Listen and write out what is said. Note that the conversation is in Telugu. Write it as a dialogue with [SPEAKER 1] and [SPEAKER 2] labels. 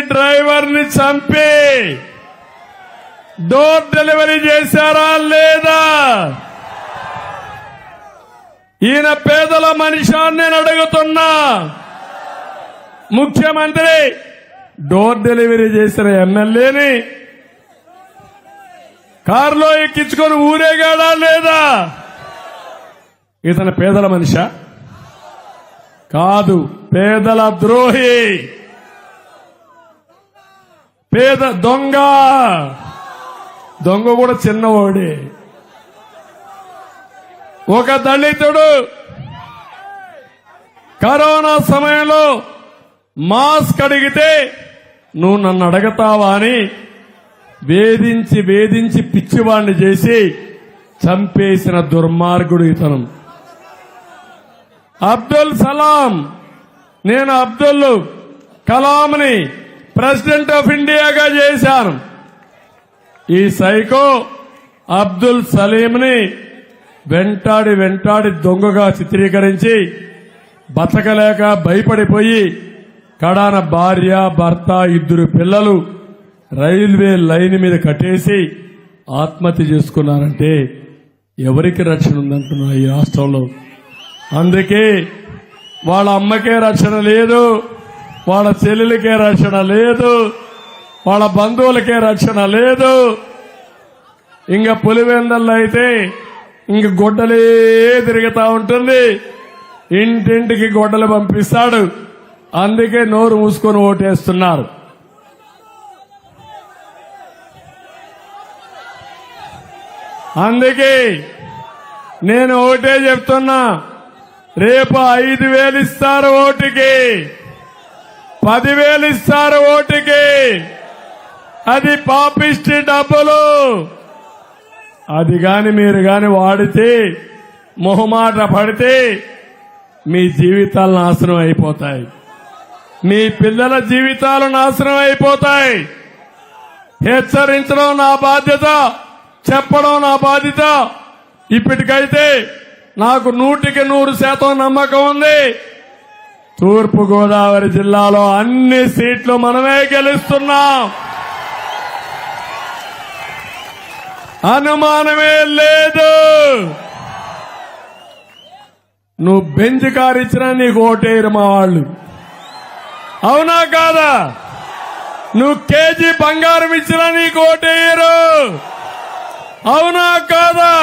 [SPEAKER 1] డ్రైవర్ని చంపి డోర్ డెలివరీ చేశారా లేదా? ఈయన పేదల మనిషి నేను అడుగుతున్నా. ముఖ్యమంత్రి డోర్ డెలివరీ చేసిన ఎమ్మెల్యేని కారులో ఎక్కించుకొని ఊరేగాడా లేదా? ఇతను పేదల మనిషా? కాదు పేదల ద్రోహి. పేద దొంగ. దొంగ కూడా చిన్నవాడే. ఒక దళితుడు కరోనా సమయంలో మాస్క్ అడిగితే నువ్వు నన్ను అడగతావా అని వేధించి వేధించి పిచ్చివాణ్ణి చేసి చంపేసిన దుర్మార్గుడు ఇతను. అబ్దుల్ సలాం. నేను అబ్దుల్ కలాంని ప్రెసిడెంట్ ఆఫ్ ఇండియాగా చేశాను ఈ సైకో అబ్దుల్ సలీంని వెంటాడి వెంటాడి దొంగగా చిత్రీకరించి బతకలేక భయపడిపోయి కడాన భార్య భర్త ఇద్దరు పిల్లలు రైల్వే లైన్ మీద కట్టేసి ఆత్మహత్య చేసుకున్నారంటే ఎవరికి రక్షణ ఉందంటున్నారు ఈ రాష్ట్రంలో? అందుకే వాళ్ళ అమ్మకే రక్షణ లేదు. వాళ్ళ చెల్లెలకే రక్షణ లేదు. వాళ్ళ బంధువులకే రక్షణ లేదు. ఇంకా పులివెందల్లో అయితే ఇంక గొడ్డలే తిరుగుతా ఉంటుంది. ఇంటింటికి గొడ్డలు పంపిస్తాడు. అందుకే నోరు మూసుకొని ఓటేస్తున్నారు. అందుకే నేను ఓటే చెప్తున్నా రేపు ఐదు వేలు ఇస్తారు ఓటుకి. పదివేలు ఇస్తారు ఓటుకి. అది పాపిష్టి డబ్బులు. అది గాని మీరు గాని వాడితే మొహమాట పడితే మీ జీవితాలు నాశనం అయిపోతాయి. మీ పిల్లల జీవితాలు నాశనం అయిపోతాయి. హెచ్చరించడం నా బాధ్యత చెప్పడం నా బాధ్యత. ఇప్పటికైతే నాకు నూటికి నూరు శాతం నమ్మకం ఉంది. తూర్పు గోదావరి జిల్లాలో అన్ని సీట్లు మనమే గెలుస్తున్నాం. అనుమానమే లేదు. నువ్వు బెంచ్ కారు ఇచ్చినా నీకు ఓటేయరు మా వాళ్ళు. అవునా కాదా? నువ్వు కేజీ బంగారం ఇచ్చినా నీకు ఓటేయరు. అవునా కాదా?